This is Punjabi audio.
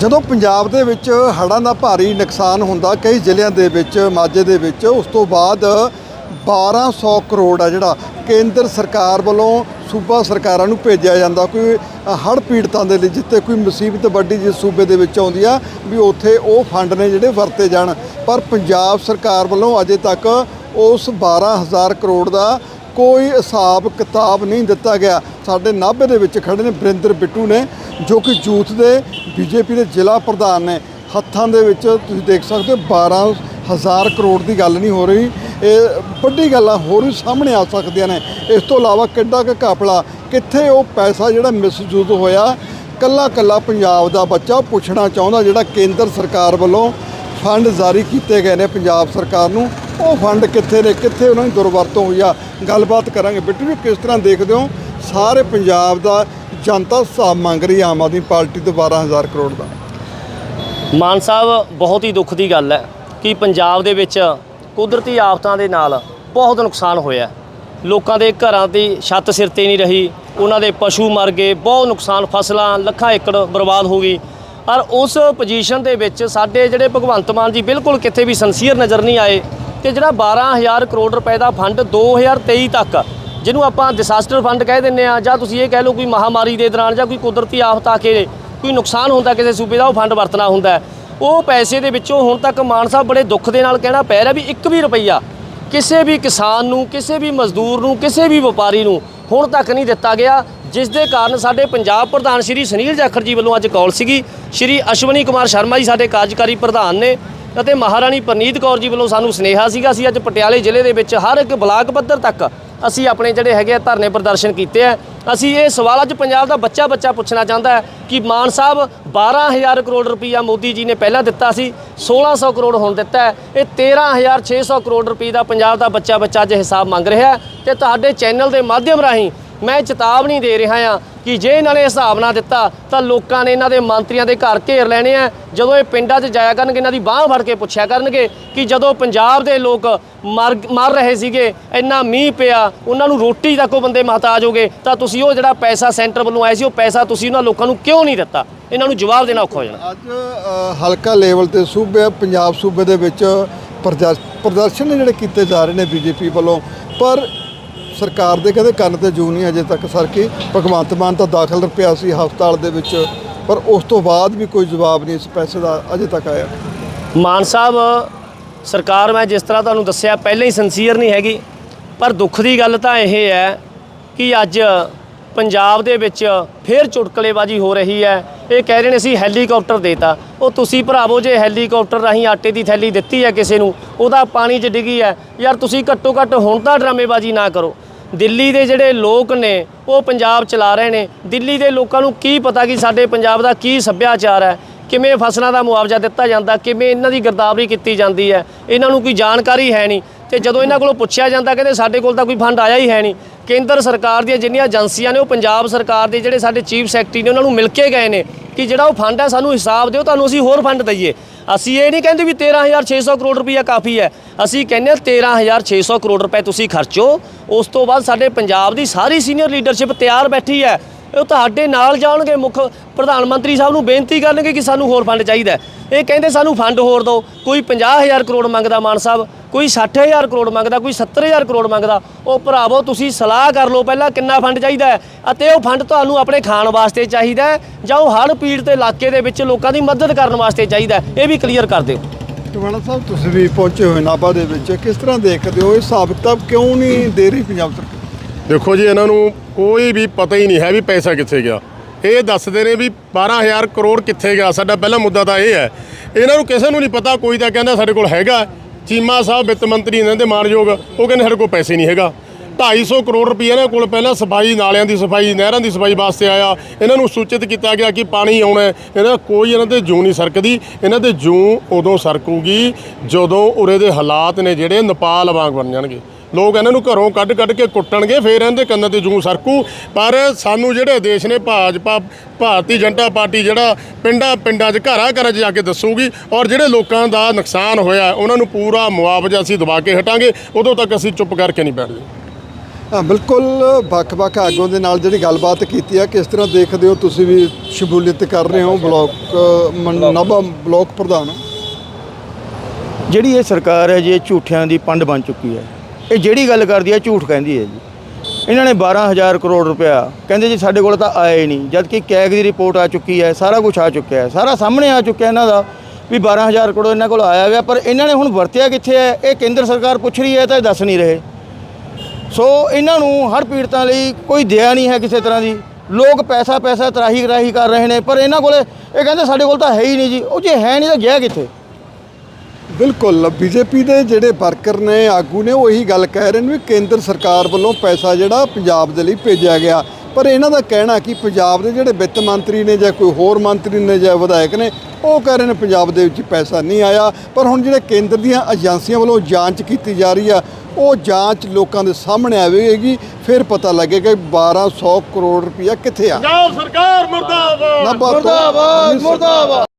ਜਦੋਂ ਪੰਜਾਬ ਦੇ ਵਿੱਚ ਹੜ੍ਹਾਂ ਦਾ ਭਾਰੀ ਨੁਕਸਾਨ ਹੁੰਦਾ, ਕਈ ਜ਼ਿਲ੍ਹਿਆਂ ਦੇ ਵਿੱਚ, ਮਾਝੇ ਦੇ ਵਿੱਚ, ਉਸ ਤੋਂ ਬਾਅਦ 1200 ਕਰੋੜ ਆ ਜਿਹੜਾ ਕੇਂਦਰ ਸਰਕਾਰ ਵੱਲੋਂ ਸੂਬਾ ਸਰਕਾਰਾਂ ਨੂੰ ਭੇਜਿਆ ਜਾਂਦਾ। ਕੋਈ ਹੜ੍ਹ ਪੀੜਤਾਂ ਦੇ ਲਈ ਜਿੱਥੇ ਕੋਈ ਮੁਸੀਬਤ ਵੱਡੀ ਜਿਸ ਸੂਬੇ ਦੇ ਵਿੱਚ ਆਉਂਦੀ ਆ, ਵੀ ਉੱਥੇ ਉਹ ਫੰਡ ਨੇ ਜਿਹੜੇ ਵਰਤੇ ਜਾਣ। ਪਰ ਪੰਜਾਬ ਸਰਕਾਰ ਵੱਲੋਂ ਅਜੇ ਤੱਕ ਉਸ 12000 ਕਰੋੜ ਦਾ ਕੋਈ ਹਿਸਾਬ ਕਿਤਾਬ ਨਹੀਂ ਦਿੱਤਾ ਗਿਆ। ਸਾਡੇ ਨਾਭੇ ਦੇ ਵਿੱਚ ਖੜੇ ਨੇ ਬਰਿੰਦਰ ਬਿੱਟੂ ਨੇ, ਜੋ ਕਿ ਯੂਥ ਦੇ ਬੀਜੇਪੀ ਦੇ ਜ਼ਿਲ੍ਹਾ ਪ੍ਰਧਾਨ ਨੇ। ਹੱਥਾਂ ਦੇ ਵਿੱਚ ਤੁਸੀਂ ਦੇਖ ਸਕਦੇ ਹੋ 12000 ਕਰੋੜ ਦੀ ਗੱਲ ਨਹੀਂ ਹੋ ਰਹੀ। ਇਹ ਵੱਡੀ ਗੱਲਾਂ ਹੋਰ ਵੀ ਸਾਹਮਣੇ ਆ ਸਕਦੀਆਂ ਨੇ। ਇਸ ਤੋਂ ਇਲਾਵਾ ਕਿੱਡਾ ਕੁ ਘਪਲਾ, ਕਿੱਥੇ ਉਹ ਪੈਸਾ ਜਿਹੜਾ ਮਿਸਯੂਜ਼ ਹੋਇਆ, ਕੱਲਾ ਕੱਲਾ ਪੰਜਾਬ ਦਾ ਬੱਚਾ ਪੁੱਛਣਾ ਚਾਹੁੰਦਾ, ਜਿਹੜਾ ਕੇਂਦਰ ਸਰਕਾਰ ਵੱਲੋਂ ਫੰਡ ਜਾਰੀ ਕੀਤੇ ਗਏ ਨੇ ਪੰਜਾਬ ਸਰਕਾਰ ਨੂੰ। ਉਹ ਫੰਡ ਕਿੱਥੇ ਨੇ, ਕਿੱਥੇ ਉਹਨਾਂ ਦੀ ਦੁਰਵਰਤੋਂ ਹੋਈ ਆ ਗੱਲਬਾਤ ਕਰਾਂਗੇ। ਬਿੱਟੂ ਜੀ ਕਿਸ ਤਰ੍ਹਾਂ ਦੇਖਦੇ ਹੋ ਸਾਰੇ ਪੰਜਾਬ ਦਾ ਜਨਤਾ ਹਿਸਾਬ ਮੰਗ ਰਹੀ ਆਮ ਆਦਮੀ ਪਾਰਟੀ ਤੋਂ 12000 ਕਰੋੜ ਦਾ? ਮਾਨ ਸਾਹਿਬ, ਬਹੁਤ ਹੀ ਦੁੱਖ ਦੀ ਗੱਲ ਹੈ ਕਿ ਪੰਜਾਬ ਦੇ ਵਿੱਚ ਕੁਦਰਤੀ ਆਫਤਾਂ ਦੇ ਨਾਲ ਬਹੁਤ ਨੁਕਸਾਨ ਹੋਇਆ ਲੋਕਾਂ ਦੇ ਘਰਾਂ ਦੀ ਛੱਤ ਸਿਰ ਤੇ ਨਹੀਂ ਰਹੀ, ਉਹਨਾਂ ਦੇ ਪਸ਼ੂ ਮਰ ਗਏ, ਬਹੁਤ ਨੁਕਸਾਨ, ਫਸਲਾਂ, ਲੱਖਾਂ ਏਕੜ ਬਰਬਾਦ ਹੋ ਗਈ। ਔਰ ਉਸ ਪੋਜੀਸ਼ਨ ਦੇ ਵਿੱਚ ਸਾਡੇ ਜਿਹੜੇ ਭਗਵੰਤ ਮਾਨ ਜੀ ਬਿਲਕੁਲ ਕਿਤੇ ਵੀ ਸੰਸੀਅਰ ਨਜ਼ਰ ਨਹੀਂ ਆਏ ਤੇ ਜਿਹੜਾ 12000 ਕਰੋੜ ਰੁਪਏ ਦਾ ਫੰਡ 2023 ਤੱਕ, ਜਿਹਨੂੰ ਆਪਾਂ ਡਿਸਾਸਟਰ ਫੰਡ ਕਹਿ ਦਿੰਨੇ ਆ ਜਾਂ ਤੁਸੀਂ ਇਹ ਕਹਿ ਲਓ ਕੋਈ ਮਹਾਮਾਰੀ ਦੇ ਦੌਰਾਨ ਜਾਂ ਕੋਈ ਕੁਦਰਤੀ ਆਫਤ ਆ ਕੇ ਕੋਈ ਨੁਕਸਾਨ ਹੁੰਦਾ ਕਿਸੇ ਸੂਬੇ ਦਾ, ਉਹ ਫੰਡ ਵਰਤਣਾ ਹੁੰਦਾ ਉਹ ਪੈਸੇ ਦੇ ਵਿੱਚੋਂ ਹੁਣ ਤੱਕ ਮਾਨ ਸਾਹਿਬ ਬੜੇ ਦੁੱਖ ਦੇ ਨਾਲ ਕਹਿਣਾ ਪੈ ਰਿਹਾ ਵੀ ਇੱਕ ਵੀ ਰੁਪਈਆ ਕਿਸੇ ਵੀ ਕਿਸਾਨ ਨੂੰ, ਕਿਸੇ ਵੀ ਮਜ਼ਦੂਰ ਨੂੰ, ਕਿਸੇ ਵੀ ਵਪਾਰੀ ਨੂੰ ਹੁਣ ਤੱਕ ਨਹੀਂ ਦਿੱਤਾ ਗਿਆ, ਜਿਸ ਦੇ ਕਾਰਨ ਸਾਡੇ ਪੰਜਾਬ ਪ੍ਰਧਾਨ ਸ਼੍ਰੀ ਸੁਨੀਲ ਜਾਖੜ ਜੀ ਵੱਲੋਂ ਅੱਜ ਕਾਲ ਸੀਗੀ। ਸ਼੍ਰੀ ਅਸ਼ਵਨੀ ਕੁਮਾਰ ਸ਼ਰਮਾ ਜੀ ਸਾਡੇ ਕਾਰਜਕਾਰੀ ਪ੍ਰਧਾਨ ਨੇ। ਅਤੇ ਮਹਾਰਾਣੀ ਪਰਨੀਤ ਕੌਰ ਜੀ ਵੱਲੋਂ ਸਾਨੂੰ ਸੁਨੇਹਾ ਸੀਗਾ ਅਸੀਂ ਅੱਜ ਪਟਿਆਲੇ ਜ਼ਿਲ੍ਹੇ ਦੇ ਵਿੱਚ ਹਰ ਇੱਕ ਬਲਾਕ ਪੱਧਰ ਤੱਕ ਅਸੀਂ ਆਪਣੇ ਜਿਹੜੇ ਹੈਗੇ ਆ ਧਰਨੇ ਪ੍ਰਦਰਸ਼ਨ ਕੀਤੇ ਆ। ਅਸੀਂ ਇਹ ਸਵਾਲ ਅੱਜ ਪੰਜਾਬ ਦਾ ਬੱਚਾ ਬੱਚਾ ਪੁੱਛਣਾ ਚਾਹੁੰਦਾ ਹੈ ਕਿ ਮਾਨ ਸਾਹਿਬ 12000 ਕਰੋੜ ਰੁਪਈਆ ਮੋਦੀ ਜੀ ਨੇ ਪਹਿਲਾਂ ਦਿੱਤਾ ਸੀ 1600 ਕਰੋੜ ਹੁਣ ਦਿੱਤਾ ਹੈ। ਇਹ 13600 ਕਰੋੜ ਰੁਪਏ ਦਾ ਪੰਜਾਬ ਦਾ ਬੱਚਾ ਬੱਚਾ ਅੱਜ ਹਿਸਾਬ ਮੰਗ ਰਿਹਾ ਹੈ ਤੇ ਤੁਹਾਡੇ ਚੈਨਲ ਦੇ ਮਾਧਿਅਮ ਰਾਹੀਂ ਮੈਂ ਚੇਤਾਵਨੀ ਦੇ ਰਿਹਾ ਹਾਂ ਕਿ ਜੇ ਇਹਨਾਂ ਨੇ ਹਿਸਾਬ ਨਾ ਦਿੱਤਾ, ਤਾਂ ਲੋਕਾਂ ਨੇ ਇਹਨਾਂ ਦੇ ਮੰਤਰੀਆਂ ਦੇ ਘਰ ਘੇਰ ਲੈਣੇ ਆ। ਜਦੋਂ ਇਹ ਪਿੰਡਾਂ 'ਚ ਜਾਇਆ ਕਰਨਗੇ, ਇਹਨਾਂ ਦੀ ਬਾਹ ਫੜ ਕੇ ਪੁੱਛਿਆ ਕਰਨਗੇ ਕਿ ਜਦੋਂ ਪੰਜਾਬ ਦੇ ਲੋਕ ਮਰ ਮਰ ਰਹੇ ਸੀਗੇ, ਇੰਨਾ ਮੀਂਹ ਪਿਆ, ਉਹਨਾਂ ਨੂੰ ਰੋਟੀ ਤੱਕ ਉਹ ਬੰਦੇ ਮਹਤਾਜ ਹੋ ਗਏ, ਤਾਂ ਤੁਸੀਂ ਉਹ ਜਿਹੜਾ ਪੈਸਾ ਸੈਂਟਰ ਵੱਲੋਂ ਆਇਆ ਸੀ, ਉਹ ਪੈਸਾ ਤੁਸੀਂ ਉਹਨਾਂ ਲੋਕਾਂ ਨੂੰ ਕਿਉਂ ਨਹੀਂ ਦਿੱਤਾ? ਇਹਨਾਂ ਨੂੰ ਜਵਾਬ ਦੇਣਾ ਔਖਾ ਹੋ ਜਾਣਾ। ਅੱਜ ਹਲਕਾ ਲੈਵਲ ਤੇ ਸੂਬੇ, ਪੰਜਾਬ ਸੂਬੇ ਦੇ ਵਿੱਚ ਪ੍ਰਦਰਸ਼- ਪ੍ਰਦਰਸ਼ਨ ਜਿਹੜੇ ਕੀਤੇ ਜਾ ਰਹੇ ਨੇ ਬੀਜੇਪੀ ਵੱਲੋਂ, ਪਰ ਸਰਕਾਰ ਦੇ ਕਹਿੰਦੇ ਕੰਨ ਤੇ ਜੂ ਨਹੀਂ ਅਜੇ ਤੱਕ ਸਰਕੀ ਭਗਵੰਤ ਮਾਨ ਤਾਂ ਦਾਖਲ ਪਿਆ ਸੀ ਹਸਪਤਾਲ ਦੇ ਵਿੱਚ, ਪਰ ਉਸ ਤੋਂ ਬਾਅਦ ਵੀ ਕੋਈ ਜਵਾਬ ਨਹੀਂ ਇਸ ਪੈਸੇ ਦਾ ਅਜੇ ਤੱਕ ਆਇਆ। ਮਾਨ ਸਾਹਿਬ, ਸਰਕਾਰ ਮੈਂ ਜਿਸ ਤਰ੍ਹਾਂ ਤੁਹਾਨੂੰ ਦੱਸਿਆ, ਪਹਿਲਾਂ ਹੀ ਸਿੰਸੀਅਰ ਨਹੀਂ ਹੈਗੀ। ਪਰ ਦੁੱਖ ਦੀ ਗੱਲ ਤਾਂ ਇਹ ਹੈ ਕਿ ਅੱਜ ਪੰਜਾਬ ਦੇ ਵਿੱਚ ਫੇਰ ਚੁਟਕਲੇਬਾਜ਼ੀ ਹੋ ਰਹੀ ਹੈ। ਇਹ ਕਹਿ ਰਹੇ ਨੇ ਅਸੀਂ ਹੈਲੀਕਾਪਟਰ ਦੇਤਾ। ਉਹ ਤੁਸੀਂ ਭਰਾਵੋ, ਜੇ ਹੈਲੀਕਾਪਟਰ ਰਾਹੀਂ ਆਟੇ ਦੀ ਥੈਲੀ ਦਿੱਤੀ ਹੈ ਕਿਸੇ ਨੂੰ, ਉਹਦਾ ਪਾਣੀ 'ਚ ਡਿੱਗੀ ਹੈ। ਯਾਰ ਤੁਸੀਂ ਘੱਟੋ ਘੱਟ ਹੁਣ ਤਾਂ ਡਰਾਮੇਬਾਜ਼ੀ ਨਾ ਕਰੋ। ਦਿੱਲੀ ਦੇ ਜਿਹੜੇ ਲੋਕ ਨੇ, ਉਹ ਪੰਜਾਬ ਚਲਾ ਰਹੇ ਨੇ। ਦਿੱਲੀ ਦੇ ਲੋਕਾਂ ਨੂੰ ਕੀ ਪਤਾ ਕਿ ਸਾਡੇ ਪੰਜਾਬ ਦਾ ਕੀ ਸੱਭਿਆਚਾਰ ਹੈ? ਕਿਵੇਂ ਫਸਲਾਂ ਦਾ ਮੁਆਵਜ਼ਾ ਦਿੱਤਾ ਜਾਂਦਾ, ਕਿਵੇਂ ਇਹਨਾਂ ਦੀ ਗਿਰਦਾਵਰੀ ਕੀਤੀ ਜਾਂਦੀ ਹੈ? ਇਹਨਾਂ ਨੂੰ ਕੋਈ ਜਾਣਕਾਰੀ ਹੈ ਨਹੀਂ। ਤੇ ਜਦੋਂ ਇਹਨਾਂ ਕੋਲੋਂ ਪੁੱਛਿਆ ਜਾਂਦਾ, ਕਹਿੰਦੇ ਸਾਡੇ ਕੋਲ ਤਾਂ ਕੋਈ ਫੰਡ ਆਇਆ ਹੀ ਹੈ ਨਹੀਂ। ਕੇਂਦਰ ਸਰਕਾਰ ਦੀਆਂ ਜਿੰਨੀਆਂ ਏਜੰਸੀਆਂ ਨੇ, ਉਹ ਪੰਜਾਬ ਸਰਕਾਰ ਦੇ ਜਿਹੜੇ ਸਾਡੇ ਚੀਫ ਸੈਕਟਰੀ ਨੇ, ਉਹਨਾਂ ਨੂੰ ਮਿਲ ਕੇ ਗਏ ਨੇ ਕਿ ਜਿਹੜਾ ਉਹ ਫੰਡ ਹੈ, ਸਾਨੂੰ ਹਿਸਾਬ ਦਿਓ, ਤੁਹਾਨੂੰ ਅਸੀਂ ਹੋਰ ਫੰਡ ਦਈਏ। ਅਸੀਂ ਇਹ ਨਹੀਂ ਕਹਿੰਦੇ ਵੀ 13600 ਕਰੋੜ ਰੁਪਈਆ ਕਾਫੀ ਹੈ। ਅਸੀਂ ਕਹਿੰਦੇ ਹਾਂ 13600 ਕਰੋੜ ਰੁਪਏ ਤੁਸੀਂ ਖਰਚੋ। ਉਸ ਤੋਂ ਬਾਅਦ ਸਾਡੇ ਪੰਜਾਬ ਦੀ ਸਾਰੀ ਸੀਨੀਅਰ ਲੀਡਰਸ਼ਿਪ ਤਿਆਰ ਬੈਠੀ ਹੈ। ਉਹ ਤੁਹਾਡੇ ਨਾਲ ਜਾਣਗੇ ਮੁੱਖ ਪ੍ਰਧਾਨ ਮੰਤਰੀ ਸਾਹਿਬ ਨੂੰ ਬੇਨਤੀ ਕਰਨਗੇ ਕਿ ਸਾਨੂੰ ਹੋਰ ਫੰਡ ਚਾਹੀਦਾ ਇਹ ਕਹਿੰਦੇ ਸਾਨੂੰ ਫੰਡ ਹੋਰ ਦਿਓ। ਕੋਈ 50000 ਕਰੋੜ ਮੰਗਦਾ ਮਾਨ ਸਾਹਿਬ, ਕੋਈ 60000 ਕਰੋੜ ਮੰਗਦਾ, ਕੋਈ 70000 ਕਰੋੜ ਮੰਗਦਾ, ਉਹ ਭਰਾਵੋ ਤੁਸੀਂ ਸਲਾਹ ਕਰ ਲਓ ਪਹਿਲਾਂ ਕਿੰਨਾ ਫੰਡ ਚਾਹੀਦਾ ਅਤੇ ਉਹ ਫੰਡ ਤੁਹਾਨੂੰ ਆਪਣੇ ਖਾਣ ਵਾਸਤੇ ਚਾਹੀਦਾ ਜਾਂ ਉਹ ਹੜ੍ਹ ਪੀੜਤ ਇਲਾਕੇ ਦੇ ਵਿੱਚ ਲੋਕਾਂ ਦੀ ਮਦਦ ਕਰਨ ਵਾਸਤੇ ਚਾਹੀਦਾ ਇਹ ਵੀ ਕਲੀਅਰ ਕਰ ਦਿਓ। ਟਵਾਣਾ ਸਾਹਿਬ, ਤੁਸੀਂ ਵੀ ਪਹੁੰਚੇ ਹੋਏ ਨਾਭਾ ਦੇ ਵਿੱਚ, ਕਿਸ ਤਰ੍ਹਾਂ ਦੇਖਦੇ ਹੋ? ਇਹ ਹਿਸਾਬ ਕਿਤਾਬ ਕਿਉਂ ਨਹੀਂ ਦੇ ਰਹੀ ਪੰਜਾਬ ਸਰਕਾਰ? ਦੇਖੋ ਜੀ, ਇਹਨਾਂ ਨੂੰ ਕੋਈ ਵੀ ਪਤਾ ਹੀ ਨਹੀਂ ਹੈ ਵੀ ਪੈਸਾ ਕਿੱਥੇ ਗਿਆ। ਇਹ ਦੱਸਦੇ ਨੇ ਵੀ 12000 ਕਰੋੜ ਕਿੱਥੇ ਗਿਆ। ਸਾਡਾ ਪਹਿਲਾ ਮੁੱਦਾ ਤਾਂ ਇਹ ਹੈ। ਇਹਨਾਂ ਨੂੰ ਕਿਸੇ ਨੂੰ ਨਹੀਂ ਪਤਾ, ਕੋਈ ਤਾਂ ਕਹਿੰਦਾ ਸਾਡੇ ਕੋਲ ਹੈਗਾ। ਚੀਮਾ ਸਾਹਿਬ ਵਿੱਤ ਮੰਤਰੀ ਇਹਨਾਂ ਦੇ ਮਾਨਯੋਗ, ਉਹ ਕਹਿੰਦੇ ਸਾਡੇ ਕੋਲ ਪੈਸੇ ਨਹੀਂ ਹੈਗਾ। 250 ਕਰੋੜ ਰੁਪਏ ਇਹਨਾਂ ਕੋਲ ਪਹਿਲਾਂ ਸਫ਼ਾਈ, ਨਾਲਿਆਂ ਦੀ ਸਫ਼ਾਈ, ਨਹਿਰਾਂ ਦੀ ਸਫ਼ਾਈ ਵਾਸਤੇ ਆਇਆ। ਇਹਨਾਂ ਨੂੰ ਸੂਚਿਤ ਕੀਤਾ ਗਿਆ ਕਿ ਪਾਣੀ ਆਉਣਾ ਇਹਨਾਂ ਕੋਈ ਇਹਨਾਂ ਤੇ ਜੂੰ ਨਹੀਂ ਸਰਕਦੀ। ਇਹਨਾਂ ਦੇ ਜੂੰ ਉਦੋਂ ਸਰਕੂਗੀ ਜਦੋਂ ਉਰੇ ਦੇ ਹਾਲਾਤ ਨੇ ਜਿਹੜੇ ਨੇਪਾਲ ਵਾਂਗ ਬਣ ਜਾਣਗੇ। ਲੋਕ ਇਹਨਾਂ ਨੂੰ ਘਰੋਂ ਕੱਢ ਕੱਢ ਕੇ ਕੁੱਟਣਗੇ ਫੇਰ ਇਹਨਾਂ ਦੇ ਕੰਨਾਂ ਤੇ ਜੂੰ ਸਰਕੂ। ਪਰ ਸਾਨੂੰ ਜਿਹੜੇ ਦੇਸ਼ ਨੇ ਭਾਜਪਾ ਭਾਰਤੀ ਜਨਤਾ ਪਾਰਟੀ ਜਿਹੜਾ ਪਿੰਡਾਂ ਪਿੰਡਾਂ 'ਚ ਘਰਾਂ ਘਰਾਂ 'ਚ ਜਾ ਕੇ ਦੱਸੂਗੀ ਔਰ ਜਿਹੜੇ ਲੋਕਾਂ ਦਾ ਨੁਕਸਾਨ ਹੋਇਆ ਉਹਨਾਂ ਨੂੰ ਪੂਰਾ ਮੁਆਵਜ਼ਾ ਅਸੀਂ ਦਵਾ ਕੇ ਹਟਾਂਗੇ। ਉਦੋਂ ਤੱਕ ਅਸੀਂ ਚੁੱਪ ਕਰਕੇ ਨਹੀਂ ਬੈਠਦੇ। ਹਾਂ ਬਿਲਕੁਲ ਵੱਖ-ਵੱਖ ਆਗੂਆਂ ਦੇ ਨਾਲ ਜਿਹੜੀ ਗੱਲਬਾਤ ਕੀਤੀ ਆ ਕਿਸ ਤਰ੍ਹਾਂ ਦੇਖਦੇ ਹੋ ਤੁਸੀਂ ਵੀ ਸ਼ਮੂਲੀਅਤ ਕਰ ਰਹੇ ਹੋ ਬਲਾਕ ਨਾਭਾ ਬਲਾਕ ਪ੍ਰਧਾਨ। ਜਿਹੜੀ ਇਹ ਸਰਕਾਰ ਹੈ ਜੀ ਇਹ ਝੂਠਿਆਂ ਦੀ ਪੰਡ ਬਣ ਚੁੱਕੀ ਹੈ। ਇਹ ਜਿਹੜੀ ਗੱਲ ਕਰਦੀ ਹੈ ਝੂਠ ਕਹਿੰਦੀ ਹੈ ਜੀ। ਇਹਨਾਂ ਨੇ 12000 ਕਰੋੜ ਰੁਪਇਆ, ਕਹਿੰਦੇ ਜੀ ਸਾਡੇ ਕੋਲ ਤਾਂ ਆਇਆ ਹੀ ਨਹੀਂ ਜਦ ਕਿ ਕੈਗ ਦੀ ਰਿਪੋਰਟ ਆ ਚੁੱਕੀ ਹੈ, ਸਾਰਾ ਕੁਝ ਆ ਚੁੱਕਿਆ ਹੈ, ਸਾਰਾ ਸਾਹਮਣੇ ਆ ਚੁੱਕਿਆ ਇਹਨਾਂ ਦਾ ਵੀ 12000 ਕਰੋੜ ਇਹਨਾਂ ਕੋਲ ਆਇਆ ਹੋਇਆ, ਪਰ ਇਹਨਾਂ ਨੇ ਹੁਣ ਵਰਤਿਆ ਕਿੱਥੇ ਹੈ? ਇਹ ਕੇਂਦਰ ਸਰਕਾਰ ਪੁੱਛ ਰਹੀ ਹੈ ਤਾਂ ਇਹ ਦੱਸ ਨਹੀਂ ਰਹੇ। ਸੋ ਇਹਨਾਂ ਨੂੰ ਹਰ ਪੀੜਤਾਂ ਲਈ ਕੋਈ ਦਇਆ ਨਹੀਂ ਹੈ ਕਿਸੇ ਤਰ੍ਹਾਂ ਦੀ। ਲੋਕ ਪੈਸਾ ਪੈਸਾ ਤਰਾਹੀ ਤਰਾਹੀ ਕਰ ਰਹੇ ਨੇ, ਪਰ ਇਹਨਾਂ ਕੋਲ, ਇਹ ਕਹਿੰਦੇ ਸਾਡੇ ਕੋਲ ਤਾਂ ਹੈ ਹੀ ਨਹੀਂ ਜੀ। ਉਹ ਜੇ ਹੈ ਨਹੀਂ ਤਾਂ ਗਿਆ ਕਿੱਥੇ? ਬਿਲਕੁਲ। ਬੀਜੇਪੀ ਦੇ ਜਿਹੜੇ ਵਰਕਰ ਨੇ ਆਗੂ ਨੇ ਉਹ ਇਹੀ ਗੱਲ ਕਹਿ ਰਹੇ ਨੇ ਵੀ ਕੇਂਦਰ ਸਰਕਾਰ ਵੱਲੋਂ ਪੈਸਾ ਜਿਹੜਾ ਪੰਜਾਬ ਦੇ ਲਈ ਭੇਜਿਆ ਗਿਆ। ਪਰ ਇਹਨਾਂ ਦਾ ਕਹਿਣਾ ਕਿ ਪੰਜਾਬ ਦੇ ਜਿਹੜੇ ਵਿੱਤ ਮੰਤਰੀ ਨੇ ਜਾਂ ਕੋਈ ਹੋਰ ਮੰਤਰੀ ਨੇ ਜਾਂ ਵਿਧਾਇਕ ਨੇ ਉਹ ਕਹਿ ਰਹੇ ਨੇ ਪੰਜਾਬ ਦੇ ਵਿੱਚ ਪੈਸਾ ਨਹੀਂ ਆਇਆ। ਪਰ ਹੁਣ ਜਿਹੜੇ ਕੇਂਦਰ ਦੀਆਂ ਏਜੰਸੀਆਂ ਵੱਲੋਂ ਜਾਂਚ ਕੀਤੀ ਜਾ ਰਹੀ ਆ ਉਹ ਜਾਂਚ ਲੋਕਾਂ ਦੇ ਸਾਹਮਣੇ ਆਵੇਗੀ। ਫਿਰ ਪਤਾ ਲੱਗੇਗਾ ਕਿ 1200 ਕਰੋੜ ਰੁਪਇਆ ਕਿੱਥੇ ਆ। ਪੰਜਾਬ ਸਰਕਾਰ ਮੁਰਦਾਬਾਦ! ਮੁਰਦਾਬਾਦ। ਮੁਰਦਾਬਾਦ!